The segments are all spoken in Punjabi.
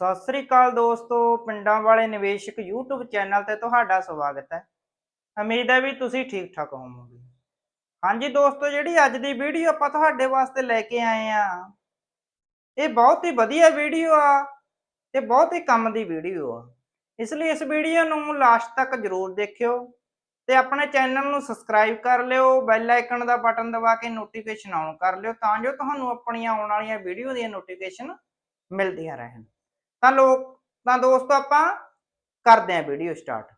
ਸਤਿ ਸ੍ਰੀ ਅਕਾਲ ਦੋਸਤੋ, ਪਿੰਡਾਂ ਵਾਲੇ ਨਿਵੇਸ਼ਕ YouTube ਚੈਨਲ ਤੇ ਤੁਹਾਡਾ ਸਵਾਗਤ ਹੈ। ਉਮੀਦ ਹੈ ਵੀ ਤੁਸੀਂ ਠੀਕ ਠਾਕ ਹੋਵੋਗੇ। ਹਾਂਜੀ ਦੋਸਤੋ, ਜਿਹੜੀ ਅੱਜ ਦੀ ਵੀਡੀਓ ਆਪਾਂ ਤੁਹਾਡੇ ਵਾਸਤੇ ਲੈ ਕੇ ਆਏ ਆ ਇਹ ਬਹੁਤ ਹੀ ਵਧੀਆ ਵੀਡੀਓ ਆ ਤੇ ਬਹੁਤ ਹੀ ਕੰਮ ਦੀ ਵੀਡੀਓ ਆ। ਇਸ ਲਈ ਇਸ ਵੀਡੀਓ ਨੂੰ ਲਾਸਟ ਤੱਕ ਜਰੂਰ ਦੇਖਿਓ ਤੇ ਆਪਣੇ ਚੈਨਲ ਨੂੰ ਸਬਸਕ੍ਰਾਈਬ ਕਰ ਲਿਓ, ਬੈਲ ਆਈਕਨ ਦਾ ਬਟਨ ਦਬਾ ਕੇ ਨੋਟੀਫਿਕੇਸ਼ਨ ਆਨ ਕਰ ਲਿਓ ਤਾਂ ਜੋ ਤੁਹਾਨੂੰ ਆਪਣੀਆਂ ਆਉਣ ਵਾਲੀਆਂ ਵੀਡੀਓ ਦੀਆਂ ਨੋਟੀਫਿਕੇਸ਼ਨ ਮਿਲਦੀਆਂ ਰਹਿਣ। ਤਾਂ ਲੋਕ, ਤਾਂ ਦੋਸਤੋ ਆਪਾਂ ਕਰਦੇ ਆਂ ਵੀਡੀਓ ਸਟਾਰਟ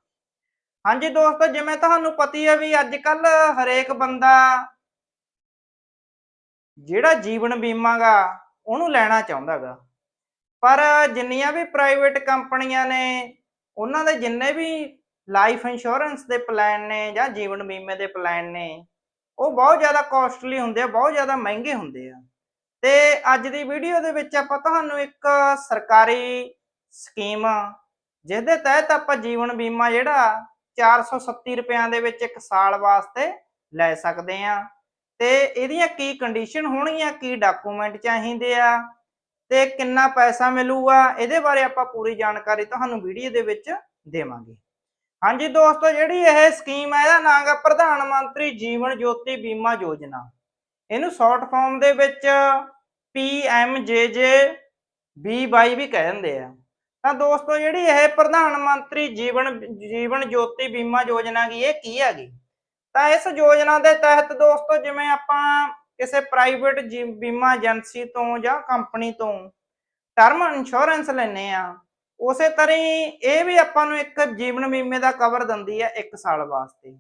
ਹਾਂਜੀ ਦੋਸਤੋ, ਜਿਵੇਂ ਤੁਹਾਨੂੰ ਪਤੀ ਹੈ ਵੀ ਅੱਜ ਕੱਲ ਹਰੇਕ ਬੰਦਾ ਜਿਹੜਾ ਜੀਵਨ ਬੀਮਾ ਗਾ, ਉਹਨੂੰ ਲੈਣਾ ਚਾਹੁੰਦਾਗਾ ਪਰ ਜਿੰਨੀਆਂ ਵੀ ਪ੍ਰਾਈਵੇਟ ਕੰਪਨੀਆਂ ਨੇ, ਉਹਨਾਂ ਦੇ ਜਿੰਨੇ ਵੀ ਲਾਈਫ ਇੰਸ਼ੋਰੈਂਸ ਦੇ ਪਲਾਨ ਨੇ ਜਾਂ ਜੀਵਨ ਬੀਮੇ ਦੇ ਪਲਾਨ ਨੇ, ਉਹ ਬਹੁਤ ਜ਼ਿਆਦਾ ਕਾਸਟਲੀ ਹੁੰਦੇ ਆ, ਬਹੁਤ ਜ਼ਿਆਦਾ ਮਹਿੰਗੇ ਹੁੰਦੇ ਆ। ਤੇ ਅੱਜ ਦੀ ਵੀਡੀਓ ਦੇ ਵਿੱਚ ਆਪਾਂ ਤੁਹਾਨੂੰ ਇੱਕ ਸਰਕਾਰੀ ਸਕੀਮ ਜਿਹਦੇ ਤਹਿਤ ਆਪਾਂ ਜੀਵਨ ਬੀਮਾ ਜਿਹੜਾ 437 ਰੁਪਿਆਂ ਦੇ ਵਿੱਚ ਇੱਕ ਸਾਲ ਵਾਸਤੇ ਲੈ ਸਕਦੇ ਆ। ਤੇ ਇਹਦੀਆਂ ਕੀ ਕੰਡੀਸ਼ਨ ਹੋਣਗੀਆਂ, ਕੀ ਡਾਕੂਮੈਂਟ ਚਾਹੀਦੇ ਆ, ਤੇ ਕਿੰਨਾ ਪੈਸਾ ਮਿਲੂਗਾ, ਇਹਦੇ ਬਾਰੇ ਆਪਾਂ ਪੂਰੀ ਜਾਣਕਾਰੀ ਤੁਹਾਨੂੰ ਵੀਡੀਓ ਦੇ ਵਿੱਚ ਦੇਵਾਂਗੇ। ਹਾਂਜੀ ਦੋਸਤੋ, ਜਿਹੜੀ ਇਹ ਸਕੀਮ ਹੈ ਇਹਦਾ ਨਾਮ ਹੈ ਪ੍ਰਧਾਨ ਮੰਤਰੀ ਜੀਵਨ ਜੋਤੀ ਬੀਮਾ ਯੋਜਨਾ। ਇਹਨੂੰ ਸ਼ਾਰਟ ਫਾਰਮ ਦੇ ਵਿੱਚ PMJJ ਵੀ ਕਹਿ ਦਿੰਦੇ ਆ। ਤਾਂ ਦੋਸਤੋ, ਜਿਹੜੀ ਇਹ ਪ੍ਰਧਾਨ ਮੰਤਰੀ ਜੀਵਨ ਜੀਵਨ ਜੋਤੀ ਬੀਮਾ ਯੋਜਨਾ ਕੀ, ਇਹ ਕੀ ਹੈਗੀ? ਤਾਂ ਇਸ ਯੋਜਨਾ ਦੇ ਤਹਿਤ ਦੋਸਤੋ, ਜਿਵੇਂ ਆਪਾਂ ਕਿਸੇ ਪ੍ਰਾਈਵੇਟ ਬੀਮਾ ਏਜੰਸੀ ਤੋਂ ਜਾਂ ਕੰਪਨੀ ਤੋਂ ਟਰਮ ਇੰਸ਼ੋਰੈਂਸ ਲੈਨੇ ਆ, ਉਸੇ ਤਰ੍ਹਾਂ ਇਹ ਵੀ ਆਪਾਂ ਨੂੰ ਇੱਕ ਜੀਵਨ ਬੀਮੇ ਦਾ ਕਵਰ ਦਿੰਦੀ ਹੈ 1 ਸਾਲ ਵਾਸਤੇ।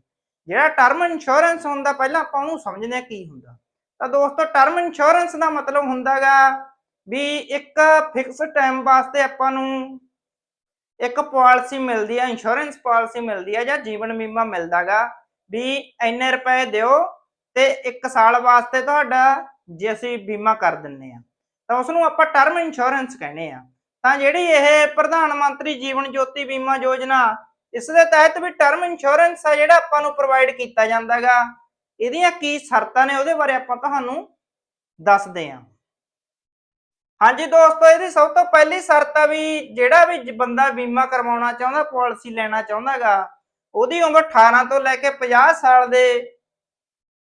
ਜਿਹੜਾ ਟਰਮ ਇੰਸ਼ੋਰੈਂਸ ਹੁੰਦਾ, ਪਹਿਲਾਂ ਆਪਾਂ ਉਹਨੂੰ ਸਮਝਦੇ ਆ ਕੀ ਹੁੰਦਾ। ਤਾਂ ਦੋਸਤੋ ਟਰਮ ਇੰਸ਼ੋਰੈਂਸ ਦਾ ਮਤਲਬ ਹੁੰਦਾਗਾ ਵੀ ਇੱਕ ਫਿਕਸ ਟਾਈਮ ਵਾਸਤੇ ਆਪਾਂ ਨੂੰ ਇੱਕ ਪਾਲਿਸੀ ਮਿਲਦੀ ਹੈ ਇੰਸ਼ੋਰੈਂਸ ਪਾਲਿਸੀ ਮਿਲਦੀ ਹੈ ਜਾਂ ਜੀਵਨ ਬੀਮਾ ਮਿਲਦਾਗਾ ਵੀ ਇੰਨੇ ਰੁਪਏ ਦਿਓ ਤੇ 1 ਸਾਲ ਵਾਸਤੇ ਤੁਹਾਡਾ ਜੇ ਅਸੀਂ ਬੀਮਾ ਕਰ ਦਿੰਨੇ ਆ। ਤਾਂ ਉਸ ਨੂੰ ਆਪਾਂ ਟਰਮ ਇੰਸ਼ੋਰੈਂਸ ਕਹਿੰਦੇ ਆ। ਤਾਂ ਜਿਹੜੀ ਇਹ ਪ੍ਰਧਾਨ ਮੰਤਰੀ ਜੀਵਨ ਜੋਤੀ ਬੀਮਾ ਯੋਜਨਾ, ਇਸ ਦੇ ਤਹਿਤ ਵੀ ਟਰਮ ਇੰਸ਼ੋਰੈਂਸ ਆ ਜਿਹੜਾ ਆਪਾਂ ਨੂੰ ਪ੍ਰੋਵਾਈਡ ਕੀਤਾ ਜਾਂਦਾਗਾ। ਇਹਦੀਆਂ ਕੀ ਸ਼ਰਤਾਂ ਨੇ ਉਹਦੇ ਬਾਰੇ ਆਪਾਂ ਤੁਹਾਨੂੰ ਦੱਸਦੇ ਹਾਂ। ਹਾਂਜੀ ਦੋਸਤੋ, ਇਹਦੀ ਸਭ ਤੋਂ ਪਹਿਲੀ ਸ਼ਰਤ ਆ ਵੀ ਜਿਹੜਾ ਵੀ ਬੰਦਾ ਬੀਮਾ ਕਰਵਾਉਣਾ ਚਾਹੁੰਦਾ, ਪਾਲਿਸੀ ਲੈਣਾ ਚਾਹੁੰਦਾਗਾ, ਉਹਦੀ ਉਮਰ 18 ਤੋਂ ਲੈ ਕੇ 50 ਸਾਲ ਦੇ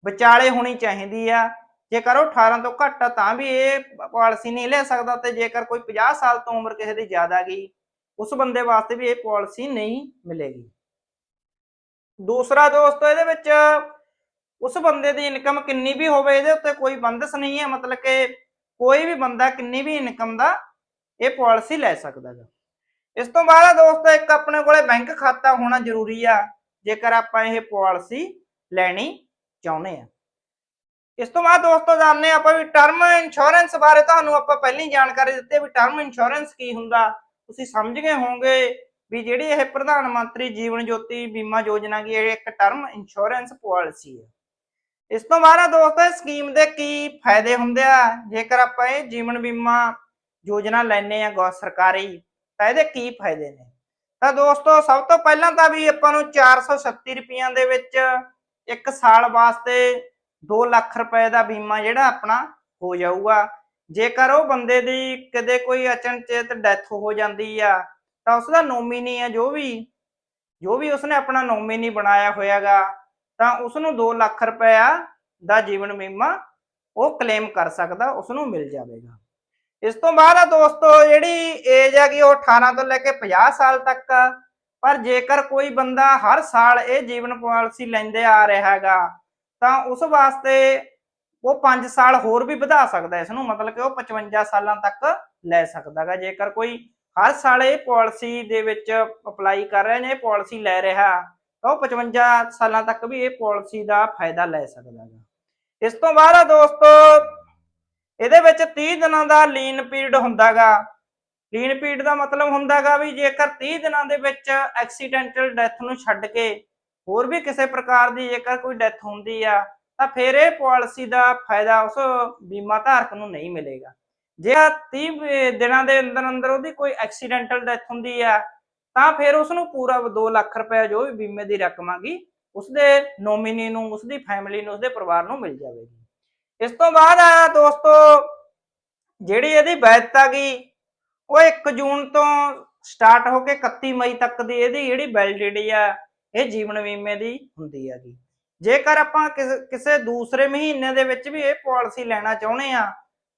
ਵਿਚਾਲੇ ਹੋਣੀ ਚਾਹੀਦੀ ਆ। ਜੇਕਰ ਉਹ 18 ਤੋਂ ਘੱਟ ਆ, ਤਾਂ ਵੀ ਇਹ ਪਾਲਿਸੀ ਨਹੀਂ ਲੈ ਸਕਦਾ ਤੇ ਜੇਕਰ ਕੋਈ 50 ਸਾਲ ਤੋਂ ਉਮਰ ਕਿਸੇ ਦੀ ਜ਼ਿਆਦਾ ਗਈ, ਉਸ ਬੰਦੇ ਵਾਸਤੇ ਵੀ ਇਹ ਪਾਲਿਸੀ ਨਹੀਂ ਮਿਲੇਗੀ। ਦੂਸਰਾ ਦੋਸਤੋ, ਇਹਦੇ ਵਿੱਚ ਉਸ ਬੰਦੇ ਦੀ ਇਨਕਮ ਕਿੰਨੀ ਵੀ ਹੋਵੇ ਇਹਦੇ ਉੱਤੇ ਕੋਈ ਬੰਦਸ ਨਹੀਂ ਹੈ, ਮਤਲਬ ਕਿ ਕੋਈ ਵੀ ਬੰਦਾ ਕਿੰਨੀ ਵੀ ਇਨਕਮ ਦਾ ਇਹ ਪਾਲਿਸੀ ਲੈ ਸਕਦਾ ਹੈ ਇਸ ਤੋਂ ਬਾਅਦ ਦੋਸਤੋ, ਇੱਕ ਆਪਣੇ ਕੋਲੇ ਬੈਂਕ ਖਾਤਾ ਹੋਣਾ ਜ਼ਰੂਰੀ ਆ, ਜੇਕਰ ਆਪਾਂ ਇਹ ਪਾਲਿਸੀ ਲੈਣੀ ਚਾਹੁੰਦੇ ਆ। ਇਸ ਤੋਂ ਬਾਅਦ ਦੋਸਤੋ, ਜਾਣਦੇ ਆਪਾਂ ਵੀ ਟਰਮ ਇੰਸ਼ੋਰੈਂਸ ਬਾਰੇ ਤੁਹਾਨੂੰ ਆਪਾਂ ਪਹਿਲੀ ਜਾਣਕਾਰੀ ਦਿੱਤੀ ਵੀ ਟਰਮ ਇੰਸ਼ੋਰੈਂਸ ਕੀ ਹੁੰਦਾ। ਤੁਸੀਂ ਸਮਝ ਗਏ ਹੋਵੋਗੇ ਵੀ ਜਿਹੜੀ ਇਹ ਪ੍ਰਧਾਨ ਮੰਤਰੀ ਜੀਵਨ ਜੋਤੀ ਬੀਮਾ ਯੋਜਨਾ ਕੀ ਇਹ ਇੱਕ ਟਰਮ ਇੰਸ਼ੋਰੈਂਸ ਪਾਲਿਸੀ ਹੈ ਇਸ ਤੋਂ ਬਾਅਦ ਦੋਸਤੋ ਇਹ ਸਕੀਮ ਦੇ ਕੀ ਫਾਇਦੇ ਹੁੰਦੇ ਆ? ਜੇਕਰ ਆਪਾਂ ਇਹ ਜੀਵਨ ਬੀਮਾ ਯੋਜਨਾ ਲੈਨੇ ਆ ਗੌ ਸਰਕਾਰੀ, ਤਾਂ ਇਹਦੇ ਕੀ ਫਾਇਦੇ ਨੇ? ਤਾਂ ਦੋਸਤੋ, ਸਭ ਤੋਂ ਪਹਿਲਾਂ ਤਾਂ ਵੀ ਆਪਾਂ ਨੂੰ 437 ਰੁਪਈਆਂ ਦੇ ਵਿੱਚ ਇੱਕ ਸਾਲ ਵਾਸਤੇ 2 ਲੱਖ ਰੁਪਏ ਦਾ ਬੀਮਾ ਜਿਹੜਾ ਆਪਣਾ ਹੋ ਜਾਊਗਾ। ਜੇਕਰ ਉਹ ਬੰਦੇ ਦੀ ਕਦੇ ਕੋਈ ਅਚਨਚੇਤ ਡੈਥ ਹੋ ਜਾਂਦੀ ਆ, ਤਾਂ ਉਸ ਦਾ ਨੋਮੀਨੀ ਆ ਜੋ ਵੀ ਜੋ ਵੀ ਉਸਨੇ ਆਪਣਾ ਨੋਮੀਨੀ ਬਣਾਇਆ ਹੋਇਆਗਾ। ਤਾਂ ਉਸ ਨੂੰ 2 ਲੱਖ ਰੁਪਇਆ ਦਾ ਜੀਵਨ ਬੀਮਾ ਉਹ ਕਲੇਮ ਕਰ ਸਕਦਾ ਉਸ ਨੂੰ ਮਿਲ ਜਾਵੇਗਾ। ਇਸ ਤੋਂ ਬਾਅਦ ਆ ਦੋਸਤੋ, ਜਿਹੜੀ ਏਜ ਹੈਗੀ ਉਹ 18 ਤੋਂ ਲੈ ਕੇ 50 ਸਾਲ ਤੱਕ ਆ। ਪਰ ਜੇਕਰ ਕੋਈ ਬੰਦਾ ਹਰ ਸਾਲ ਇਹ ਜੀਵਨ ਪਾਲਿਸੀ ਲੈਂਦੇ ਆ ਰਿਹਾ ਹੈਗਾ, ਤਾਂ ਉਸ ਵਾਸਤੇ ਉਹ 5 ਸਾਲ ਹੋਰ ਵੀ ਵਧਾ ਸਕਦਾ ਇਸ ਨੂੰ ਮਤਲਬ ਕਿ ਉਹ 55 ਸਾਲਾਂ ਤੱਕ ਲੈ ਸਕਦਾਗਾ ਜੇਕਰ ਕੋਈ ਹਰ ਸਾਲ ਇਹ ਪਾਲਿਸੀ ਦੇ ਵਿੱਚ ਅਪਲਾਈ ਕਰ ਰਿਹਾ ਨੇ ਇਹ ਪਾਲਿਸੀ ਲੈ ਰਿਹਾ ਤਾਂ ਉਹ 55 ਸਾਲਾਂ ਤੱਕ ਵੀ ਇਹ ਪਾਲਿਸੀ ਦਾ ਫਾਇਦਾ ਲੈ ਸਕਦਾ ਹੈ ਇਸ ਤੋਂ ਬਾਅਦ ਆ ਦੋਸਤੋ, ਇਹਦੇ ਵਿੱਚ 30 ਦਿਨਾਂ ਦਾ ਲੀਨ ਪੀਰੀਅਡ ਹੁੰਦਾਗਾ। ਲੀਨ ਪੀਰੀਅਡ ਦਾ ਮਤਲਬ ਹੁੰਦਾਗਾ ਵੀ ਜੇਕਰ 30 ਦਿਨਾਂ ਦੇ ਵਿੱਚ ਐਕਸੀਡੈਂਟਲ ਡੈਥ ਨੂੰ ਛੱਡ ਕੇ ਹੋਰ ਵੀ ਕਿਸੇ ਪ੍ਰਕਾਰ ਦੀ ਜੇਕਰ ਕੋਈ ਡੈਥ ਹੁੰਦੀ ਆ, ਤਾਂ ਫਿਰ ਇਹ ਪਾਲਿਸੀ ਦਾ ਫਾਇਦਾ ਉਸ ਬੀਮਾ ਧਾਰਕ ਨੂੰ ਨਹੀਂ ਮਿਲੇਗਾ। ਜੇ 30 ਦਿਨਾਂ ਦੇ ਅੰਦਰ ਅੰਦਰ ਉਹਦੀ ਕੋਈ ਐਕਸੀਡੈਂਟਲ ਡੈਥ ਹੁੰਦੀ ਆ ਤਾਂ ਫਿਰ ਉਸ ਨੂੰ ਪੂਰਾ 2 ਲੱਖ ਰੁਪਏ ਜੋ ਵੀ ਬੀਮੇ ਦੀ ਰਕਮ ਆਗੀ ਉਸਦੇ ਨੋਮੀਨੀ ਨੂੰ, ਉਸਦੀ ਫੈਮਿਲੀ ਨੂੰ, ਉਸਦੇ ਪਰਿਵਾਰ ਨੂੰ ਮਿਲ ਜਾਵੇਗੀ। ਇਸ ਤੋਂ ਬਾਅਦ ਆ ਦੋਸਤੋ, ਜਿਹੜੀ ਇਹਦੀ ਵੈਧਤਾ ਗਈ, ਉਹ 1 ਜੂਨ ਤੋਂ ਸਟਾਰਟ ਹੋ ਕੇ 31 ਮਈ ਤੱਕ ਦੀ ਇਹਦੀ ਜਿਹੜੀ ਵੈਲਿਡਿਟੀ ਆ, ਇਹ ਜੀਵਨ ਬੀਮੇ ਦੀ ਹੁੰਦੀ ਹੈਗੀ। ਜੇਕਰ ਆਪਾਂ ਕਿਸ- ਕਿਸੇ ਦੂਸਰੇ ਮਹੀਨੇ ਦੇ ਵਿੱਚ ਵੀ ਇਹ ਪਾਲਿਸੀ ਲੈਣਾ ਚਾਹੁੰਦੇ ਆ,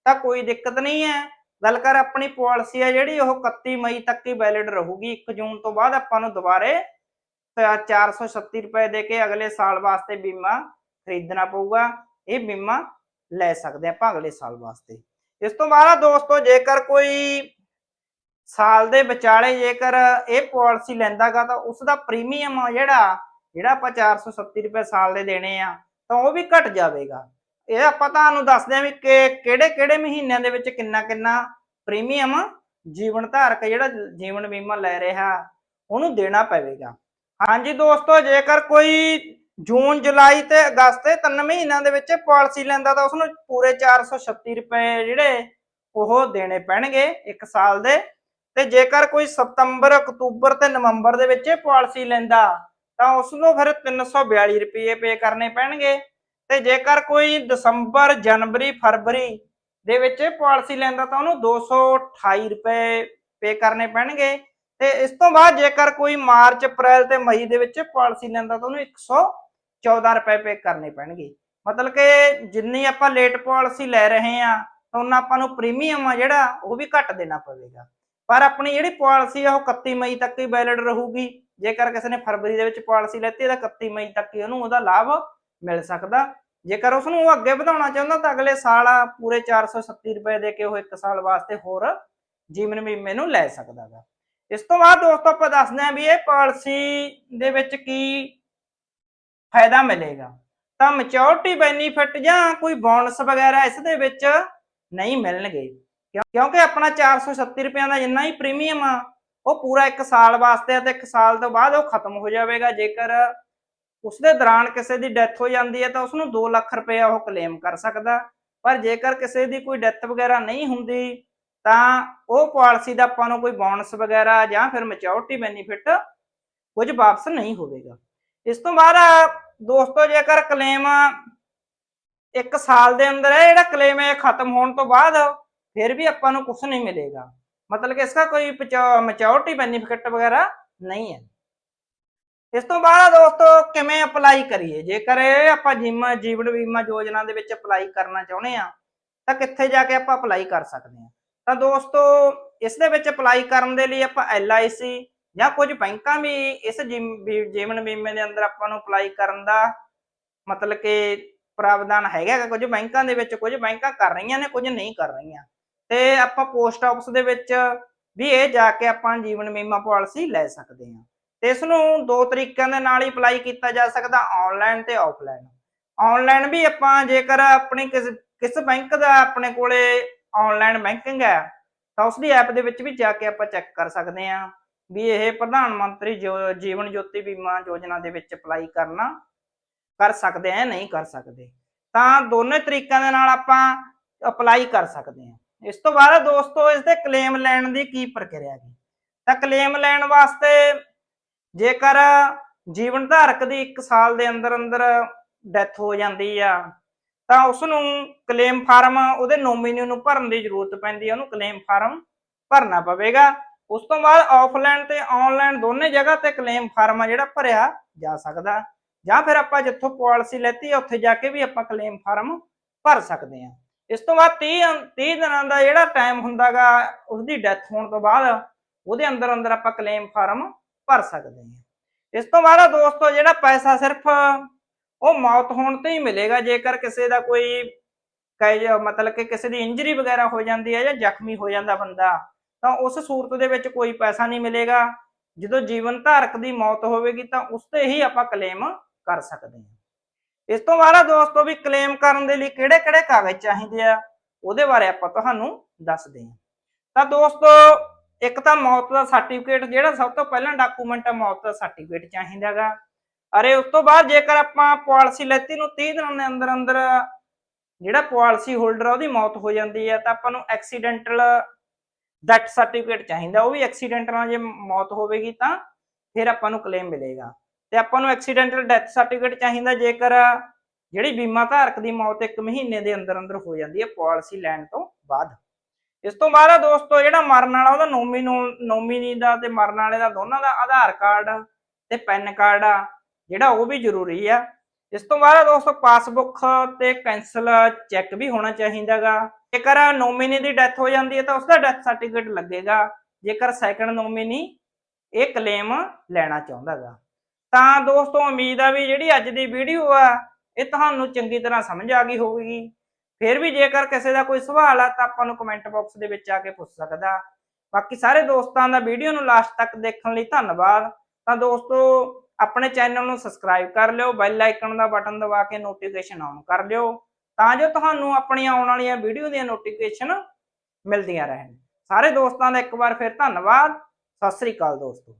ਤਾਂ ਕੋਈ ਦਿੱਕਤ ਨਹੀਂ ਹੈ। ਗੱਲ ਕਰ, ਆਪਣੀ ਪਾਲਿਸੀ ਆ ਜਿਹੜੀ, ਉਹ 31 ਮਈ ਤੱਕ ਹੀ ਵੈਲਿਡ ਰਹੂਗੀ। 1 ਜੂਨ ਤੋਂ ਬਾਅਦ ਆਪਾਂ ਨੂੰ ਦੁਬਾਰੇ 436 ਰੁਪਏ ਦੇ ਕੇ ਅਗਲੇ ਸਾਲ ਵਾਸਤੇ ਬੀਮਾ ਖਰੀਦਣਾ ਪਊਗਾ। ਇਹ ਬੀਮਾ ਲੈ ਸਕਦੇ ਆਪਾਂ ਅਗਲੇ ਸਾਲ ਵਾਸਤੇ। ਇਸ ਤੋਂ ਬਾਅਦ ਦੋਸਤੋ, ਜੇਕਰ ਕੋਈ ਸਾਲ ਦੇ ਵਿਚਾਲੇ ਜੇਕਰ ਇਹ ਪਾਲਿਸੀ ਲੈਂਦਾਗਾ, ਤਾਂ ਉਸ ਦਾ ਪ੍ਰੀਮੀਅਮ ਆ ਜਿਹੜਾ ਜਿਹੜਾ ਆਪਾਂ 437 ਰੁਪਏ ਸਾਲ ਦੇ ਦੇਣੇ ਆ, ਤਾਂ ਉਹ ਵੀ ਘਟ ਜਾਵੇਗਾ। ਇਹ ਆਪਾਂ ਤੁਹਾਨੂੰ ਦੱਸਦੇ ਆ ਵੀ ਕਿ ਕਿਹੜੇ ਕਿਹੜੇ ਮਹੀਨਿਆਂ ਦੇ ਵਿੱਚ ਕਿੰਨਾ ਕਿੰਨਾ ਪ੍ਰੀਮੀਅਮ ਜੀਵਨ ਧਾਰਕ ਜਿਹੜਾ ਜੀਵਨ ਬੀਮਾ ਲੈ ਰਿਹਾ, ਉਹਨੂੰ ਦੇਣਾ ਪਵੇਗਾ। ਹਾਂਜੀ ਦੋਸਤੋ, ਜੇਕਰ ਕੋਈ ਜੂਨ, ਜੁਲਾਈ ਤੇ ਅਗਸਤ ਦੇ ਤਿੰਨ ਮਹੀਨਿਆਂ ਦੇ ਵਿੱਚ ਪਾਲਿਸੀ ਲੈਂਦਾ ਤਾਂ ਉਸਨੂੰ ਪੂਰੇ 436 ਰੁਪਏ ਜਿਹੜੇ ਉਹ ਦੇਣੇ ਪੈਣਗੇ ਇੱਕ ਸਾਲ ਦੇ। ਤੇ ਜੇਕਰ ਕੋਈ ਸਤੰਬਰ, ਅਕਤੂਬਰ ਤੇ ਨਵੰਬਰ ਦੇ ਵਿੱਚ ਇਹ ਪਾਲਿਸੀ ਲੈਂਦਾ ਤਾਂ ਉਸ ਨੂੰ ਫਿਰ 342 ਰੁਪਏ ਪੇ ਕਰਨੇ ਪੈਣਗੇ। ਤੇ ਜੇਕਰ ਕੋਈ ਦਸੰਬਰ, ਜਨਵਰੀ, ਫਰਵਰੀ ਦੇ ਵਿੱਚ ਇਹ ਪਾਲਿਸੀ ਲੈਂਦਾ ਤਾਂ ਉਹਨੂੰ 228 ਰੁਪਏ ਪੇ ਕਰਨੇ ਪੈਣਗੇ। ਤੇ ਇਸ ਤੋਂ ਬਾਅਦ ਜੇਕਰ ਕੋਈ ਮਾਰਚ, ਅਪ੍ਰੈਲ ਤੇ ਮਈ ਦੇ ਵਿੱਚ ਪਾਲਿਸੀ ਲੈਂਦਾ ਤਾਂ ਉਹਨੂੰ 114 ਰੁਪਏ ਪੇ ਕਰਨੇ ਪੈਣਗੇ। ਮਤਲਬ ਕਿ ਜਿੰਨੀ ਆਪਾਂ ਲੇਟ ਪਾਲਿਸੀ ਲੈ ਰਹੇ ਆ ਤਾਂ ਉਹਨਾਂ ਆਪਾਂ ਨੂੰ ਪ੍ਰੀਮੀਅਮ ਆ ਜਿਹੜਾ, ਉਹ ਵੀ ਘੱਟ ਦੇਣਾ ਪਵੇਗਾ। ਪਰ ਆਪਣੀ ਜਿਹੜੀ ਪਾਲਿਸੀ ਆ, ਉਹ 31 ਮਈ ਤੱਕ ਹੀ ਵੈਲਿਡ ਰਹੂਗੀ। ਜੇਕਰ ਕਿਸੇ ਨੇ ਫਰਵਰੀ ਦੇ ਵਿੱਚ ਪਾਲਿਸੀ ਲੈਤੀ ਤਾਂ 31 ਮਈ ਤੱਕ ਹੀ ਉਹਨੂੰ ਉਹਦਾ ਲਾਭ ਮਿਲ ਸਕਦਾ। ਜੇਕਰ ਉਸ ਨੂੰ ਉਹ ਅੱਗੇ ਵਧਾਉਣਾ ਚਾਹੁੰਦਾ ਤਾਂ ਅਗਲੇ ਸਾਲ ਪੂਰੇ 437 ਰੁਪਏ ਦੇ ਕੇ ਉਹ ਇੱਕ ਸਾਲ ਵਾਸਤੇ ਹੋਰ ਜੀਵਨ ਬੀਮੇ ਨੂੰ ਲੈ ਸਕਦਾ ਗਾ ਇਸ ਤੋਂ ਬਾਅਦ ਦੋਸਤੋ ਆਪਾਂ ਦੱਸਦੇ ਹਾਂ ਵੀ ਇਹ ਪਾਲਿਸੀ ਦੇ ਵਿੱਚ ਕੀ ਫਾਇਦਾ ਮਿਲੇਗਾ। ਤਾਂ ਮੈਚੁਰਿਟੀ ਬੈਨੀਫਿਟ ਜਾਂ ਕੋਈ ਬੋਨਸ ਵਗੈਰਾ ਇਸ ਦੇ ਵਿੱਚ ਨਹੀਂ ਮਿਲਣਗੇ। ਕਿਉਂਕਿ ਆਪਣਾ 437 ਰੁਪਏ ਦਾ ਜਿੰਨਾ ਹੀ ਪ੍ਰੀਮੀਅਮ ਆ, ਉਹ ਪੂਰਾ 1 ਸਾਲ ਵਾਸਤੇ ਤੇ 1 ਸਾਲ ਤੋਂ ਬਾਅਦ ਉਹ ਖਤਮ ਹੋ ਜਾਵੇਗਾ। ਜੇਕਰ ਉਸਦੇ ਦੌਰਾਨ ਕਿਸੇ ਦੀ ਡੈਥ ਹੋ ਜਾਂਦੀ ਹੈ ਤਾਂ ਉਸ ਨੂੰ 2 ਲੱਖ ਰੁਪਏ ਉਹ ਕਲੇਮ ਕਰ ਸਕਦਾ। ਪਰ ਜੇਕਰ ਕਿਸੇ ਦੀ ਕੋਈ ਡੈਥ ਵਗੈਰਾ ਨਹੀਂ ਹੁੰਦੀ, ਤਾਂ ਉਹ ਪਾਲਿਸੀ ਦਾ ਆਪਾਂ ਨੂੰ ਕੋਈ ਬੋਨਸ ਵਗੈਰਾ ਜਾਂ ਫਿਰ ਮੈਚੁਰਿਟੀ ਬੈਨੀਫਿਟ ਕੁਝ ਵਾਪਸ ਨਹੀਂ ਹੋਵੇਗਾ। ਇਸ ਤੋਂ ਬਾਅਦ ਦੋਸਤੋ, ਜੇਕਰ ਕਲੇਮ ਇੱਕ ਸਾਲ ਦੇ ਅੰਦਰ ਹੈ, ਜਿਹੜਾ ਕਲੇਮ ਹੈ ਖਤਮ ਹੋਣ ਤੋਂ ਬਾਅਦ ਫਿਰ ਵੀ ਆਪਾਂ ਨੂੰ ਕੁਝ ਨਹੀਂ ਮਿਲੇਗਾ। ਮਤਲਬ ਕਿ ਇਸका ਕੋਈ ਮੈਚੁਰਿਟੀ ਬੈਨੀਫਿਟ ਵਗੈਰਾ ਨਹੀਂ ਹੈ। ਇਸ ਤੋਂ ਬਾਅਦ ਦੋਸਤੋ, ਕਿਵੇਂ ਅਪਲਾਈ ਕਰੀਏ? ਜੇਕਰ ਇਹ ਆਪਾਂ ਜਿਮ ਜੀਵਨ ਬੀਮਾ ਯੋਜਨਾ ਦੇ ਵਿੱਚ ਅਪਲਾਈ ਕਰਨਾ ਚਾਹੁੰਦੇ ਆ ਤਾਂ ਕਿੱਥੇ ਜਾ ਕੇ ਆਪਾਂ ਅਪਲਾਈ ਕਰ ਸਕਦੇ ਹਾਂ? ਤਾਂ ਦੋਸਤੋ, ਇਸ ਦੇ ਵਿੱਚ ਅਪਲਾਈ ਕਰਨ ਦੇ ਲਈ ਆਪਾਂ LIC ਜਾਂ ਕੁਝ ਬੈਂਕਾਂ ਵੀ ਇਸ ਜਿਮ- ਜੀਵਨ ਬੀਮੇ ਦੇ ਅੰਦਰ ਆਪਾਂ ਨੂੰ ਅਪਲਾਈ ਕਰਨ ਦਾ ਮਤਲਬ ਕਿ ਪ੍ਰਾਵਧਾਨ ਹੈਗਾ ਗਾ। ਕੁਝ ਬੈਂਕਾਂ ਦੇ ਵਿੱਚ ਕੁਝ ਬੈਂਕਾਂ ਕਰ ਰਹੀਆਂ ਨੇ, ਕੁਝ ਨਹੀਂ ਕਰ ਰਹੀਆਂ। ਤੇ ਆਪਾਂ ਪੋਸਟ ਆਫਿਸ ਦੇ ਵਿੱਚ ਵੀ ਇਹ ਜਾ ਕੇ ਆਪਾਂ ਜੀਵਨ ਬੀਮਾ ਪਾਲਿਸੀ ਲੈ ਸਕਦੇ ਹਾਂ। ਤੇ ਇਸ ਨੂੰ ਦੋ ਤਰੀਕਿਆਂ ਦੇ ਨਾਲ ਹੀ ਅਪਲਾਈ ਕੀਤਾ ਜਾ ਸਕਦਾ ਆਨਲਾਈਨ ਤੇ ਆਫਲਾਈਨ ਆਨਲਾਈਨ ਵੀ ਆਪਾਂ ਜੇਕਰ ਆਪਣੀ ਕਿਸ ਬੈਂਕ ਦਾ ਆਪਣੇ ਕੋਲੇ ਆਨਲਾਈਨ ਬੈਂਕਿੰਗ ਹੈ, ਤਾਂ ਉਸ ਦੀ ਐਪ ਦੇ ਵਿੱਚ ਵੀ ਜਾ ਕੇ ਆਪਾਂ ਚੈੱਕ ਕਰ ਸਕਦੇ ਹਾਂ ਵੀ ਇਹ ਪ੍ਰਧਾਨ ਮੰਤਰੀ ਜੀਵਨ ਜੋਤੀ ਬੀਮਾ ਯੋਜਨਾ ਦੇ ਵਿੱਚ ਅਪਲਾਈ ਕਰਨਾ ਕਰ ਸਕਦੇ ਆ ਨਹੀਂ ਕਰ ਸਕਦੇ। ਤਾਂ ਦੋਨੇ ਤਰੀਕਿਆਂ ਦੇ ਨਾਲ ਆਪਾਂ ਅਪਲਾਈ ਕਰ ਸਕਦੇ ਹਾਂ। ਇਸ ਤੋਂ ਬਾਅਦ ਦੋਸਤੋ, ਇਸ ਦੇ ਕਲੇਮ ਲੈਣ ਦੀ ਕੀ ਪ੍ਰਕਿਰਿਆ ਹੈ? ਤਾਂ ਕਲੇਮ ਲੈਣ ਵਾਸਤੇ ਜੇਕਰ ਜੀਵਨ ਧਾਰਕ ਦੀ 1 ਸਾਲ ਦੇ ਅੰਦਰ ਅੰਦਰ ਡੈਥ ਹੋ ਜਾਂਦੀ ਆ, ਤਾਂ ਉਸ ਨੂੰ ਕਲੇਮ ਫਾਰਮ ਉਹਦੇ ਨੋਮੀਨੀ ਨੂੰ ਭਰਨ ਦੀ ਜ਼ਰੂਰਤ ਪੈਂਦੀ ਹੈ ਉਹਨੂੰ ਕਲੇਮ ਫਾਰਮ ਭਰਨਾ ਪਵੇਗਾ। ਉਸ ਤੋਂ ਬਾਅਦ ਆਫਲਾਈਨ ਤੇ ਆਨਲਾਈਨ ਦੋਨੇ ਜਗ੍ਹਾ ਤੇ ਕਲੇਮ ਫਾਰਮ ਆ ਜਿਹੜਾ ਭਰਿਆ ਜਾ ਸਕਦਾ। ਜਾਂ ਫਿਰ ਆਪਾਂ ਜਿੱਥੋਂ ਪਾਲਿਸੀ ਲੈਤੀ ਆ, ਉੱਥੇ ਜਾ ਕੇ ਵੀ ਆਪਾਂ ਕਲੇਮ ਫਾਰਮ ਭਰ ਸਕਦੇ ਹਾਂ ਇਸ ਤੋਂ ਬਾਅਦ 30 ਅੰ- 30 ਦਿਨਾਂ ਦਾ ਜਿਹੜਾ ਟਾਈਮ ਹੁੰਦਾਗਾ ਉਸ ਦੀ ਡੈਥ ਹੋਣ ਤੋਂ ਬਾਅਦ ਉਹਦੇ ਅੰਦਰ ਅੰਦਰ ਆਪਾਂ ਕਲੇਮ ਫਾਰਮ ਭਰ ਸਕਦੇ ਹਾਂ। ਇਸ ਤੋਂ ਬਾਅਦ ਦੋਸਤੋ, ਜਿਹੜਾ ਪੈਸਾ ਸਿਰਫ ਉਹ ਮੌਤ ਹੋਣ ਤੇ ਹੀ ਮਿਲੇਗਾ, ਜੇਕਰ ਕਿਸੇ ਦਾ ਕੋਈ ਕਹੇ ਮਤਲਬ ਕਿ ਕਿਸੇ ਦੀ ਇੰਜਰੀ ਵਗੈਰਾ ਹੋ ਜਾਂਦੀ ਹੈ ਜਾਂ ਜ਼ਖਮੀ ਹੋ ਜਾਂਦਾ ਬੰਦਾ, ਤਾਂ ਉਸ ਸੂਰਤ ਦੇ ਵਿੱਚ ਕੋਈ ਪੈਸਾ ਨਹੀਂ ਮਿਲੇਗਾ। ਜਦੋਂ ਜੀਵਨ ਧਾਰਕ ਦੀ ਮੌਤ ਹੋਵੇਗੀ, ਤਾਂ ਉਸ ਤੇ ਹੀ ਆਪਾਂ ਕਲੇਮ ਕਰ ਸਕਦੇ ਹਾਂ। ਇਸ ਤੋਂ ਬਾਅਦ ਦੋਸਤੋ, ਵੀ ਕਲੇਮ ਕਰਨ ਦੇ ਲਈ ਕਿਹੜੇ-ਕਿਹੜੇ ਕਾਗਜ਼ ਚਾਹੀਦੇ ਆ, ਉਹਦੇ ਬਾਰੇ ਆਪਾਂ ਤੁਹਾਨੂੰ ਦੱਸਦੇ ਹਾਂ। ਤਾਂ ਦੋਸਤੋ ਇੱਕ ਤਾਂ ਮੌਤ ਦਾ ਸਰਟੀਫਿਕੇਟ ਜਿਹੜਾ ਸਭ ਤੋਂ ਪਹਿਲਾਂ ਡਾਕੂਮੈਂਟ ਹੈ ਮੌਤ ਦਾ ਸਰਟੀਫਿਕੇਟ ਚਾਹੀਦਾਗਾ ਅਰੇ ਉਸ ਤੋਂ ਬਾਅਦ ਜੇਕਰ ਆਪਾਂ ਪਾਲਿਸੀ ਲੈਤੀ ਨੂੰ 30 ਦਿਨਾਂ ਦੇ ਅੰਦਰ ਅੰਦਰ ਜਿਹੜਾ ਪਾਲਿਸੀ ਹੋਲਡਰ ਉਹਦੀ ਮੌਤ ਹੋ ਜਾਂਦੀ ਹੈ ਤਾਂ ਆਪਾਂ ਨੂੰ ਐਕਸੀਡੈਂਟਲ ਡੈਥ ਸਰਟੀਫਿਕੇਟ ਚਾਹੀਦਾ। ਉਹ ਵੀ ਐਕਸੀਡੈਂਟ ਨਾਲ ਜੇ ਮੌਤ ਹੋਵੇਗੀ ਤਾਂ ਫਿਰ ਆਪਾਂ ਨੂੰ ਕਲੇਮ ਮਿਲੇਗਾ। ਤੇ ਆਪਾਂ ਨੂੰ ਐਕਸੀਡੈਂਟਲ ਡੈਥ ਸਰਟੀਫਿਕੇਟ ਚਾਹੀਦਾ ਜੇਕਰ ਜਿਹੜੀ ਬੀਮਾ ਧਾਰਕ ਦੀ ਮੌਤ ਇੱਕ ਮਹੀਨੇ ਦੇ ਅੰਦਰ ਅੰਦਰ ਹੋ ਜਾਂਦੀ ਹੈ ਪਾਲਿਸੀ ਲੈਣ ਤੋਂ ਬਾਅਦ। ਇਸ ਤੋਂ ਬਾਅਦ ਆ ਦੋਸਤੋ, ਜਿਹੜਾ ਮਰਨ ਵਾਲਾ ਉਹਦਾ ਨੋਮੀਨੋ ਨੋਮੀਨੀ ਦਾ ਤੇ ਮਰਨ ਵਾਲੇ ਦਾ ਦੋਨਾਂ ਦਾ ਆਧਾਰ ਕਾਰਡ ਤੇ ਪੈਨ ਕਾਰਡ ਆ, ਜਿਹੜਾ ਉਹ ਵੀ ਜ਼ਰੂਰੀ ਆ। ਇਸ ਤੋਂ ਬਾਅਦ ਦੋਸਤੋ, ਪਾਸਬੁੱਕ ਤੇ ਕੈਂਸਲ ਚੈੱਕ ਵੀ ਹੋਣਾ ਚਾਹੀਦਾਗਾ ਜੇਕਰ ਨੋਮੀਨੀ ਦੀ ਡੈਥ ਹੋ ਜਾਂਦੀ ਹੈ ਤਾਂ ਉਸਦਾ ਡੈਥ ਸਰਟੀਫਿਕੇਟ ਲੱਗੇਗਾ। ਜੇਕਰ ਸੈਕੰਡ ਨੋਮੀਨੀ ਇਹ ਕਲੇਮ ਲੈਣਾ ਚਾਹੁੰਦਾਗਾ ਤਾਂ ਦੋਸਤੋ, ਉਮੀਦ ਆ ਵੀ ਜਿਹੜੀ ਅੱਜ ਦੀ ਵੀਡੀਓ ਆ, ਇਹ ਤੁਹਾਨੂੰ ਚੰਗੀ ਤਰ੍ਹਾਂ ਸਮਝ ਆ ਗਈ ਹੋਵੇਗੀ। ਫਿਰ ਵੀ ਜੇਕਰ ਕਿਸੇ ਦਾ ਕੋਈ ਸਵਾਲ ਆ, ਤਾਂ ਆਪਾਂ ਨੂੰ ਕਮੈਂਟ ਬਾਕਸ ਦੇ ਵਿੱਚ ਆ ਕੇ ਪੁੱਛ ਸਕਦਾ। ਬਾਕੀ ਸਾਰੇ ਦੋਸਤਾਂ ਦਾ ਵੀਡੀਓ ਨੂੰ ਲਾਸਟ ਤੱਕ ਦੇਖਣ ਲਈ ਧੰਨਵਾਦ। ਤਾਂ ਦੋਸਤੋ, ਆਪਣੇ ਚੈਨਲ ਨੂੰ ਸਬਸਕ੍ਰਾਈਬ ਕਰ ਲਿਓ ਬੈਲ ਆਈਕਨ ਦਾ ਬਟਨ ਦਬਾ ਕੇ ਨੋਟੀਫਿਕੇਸ਼ਨ ਆਨ ਕਰ ਲਿਓ, ਤਾਂ ਜੋ ਤੁਹਾਨੂੰ ਆਪਣੀਆਂ ਆਉਣ ਵਾਲੀਆਂ ਵੀਡੀਓ ਦੀਆਂ ਨੋਟੀਫਿਕੇਸ਼ਨ ਮਿਲਦੀਆਂ ਰਹਿਣ। ਸਾਰੇ ਦੋਸਤਾਂ ਦਾ ਇੱਕ ਵਾਰ ਫਿਰ ਧੰਨਵਾਦ। ਸਤਿ ਸ੍ਰੀ ਅਕਾਲ ਦੋਸਤੋ।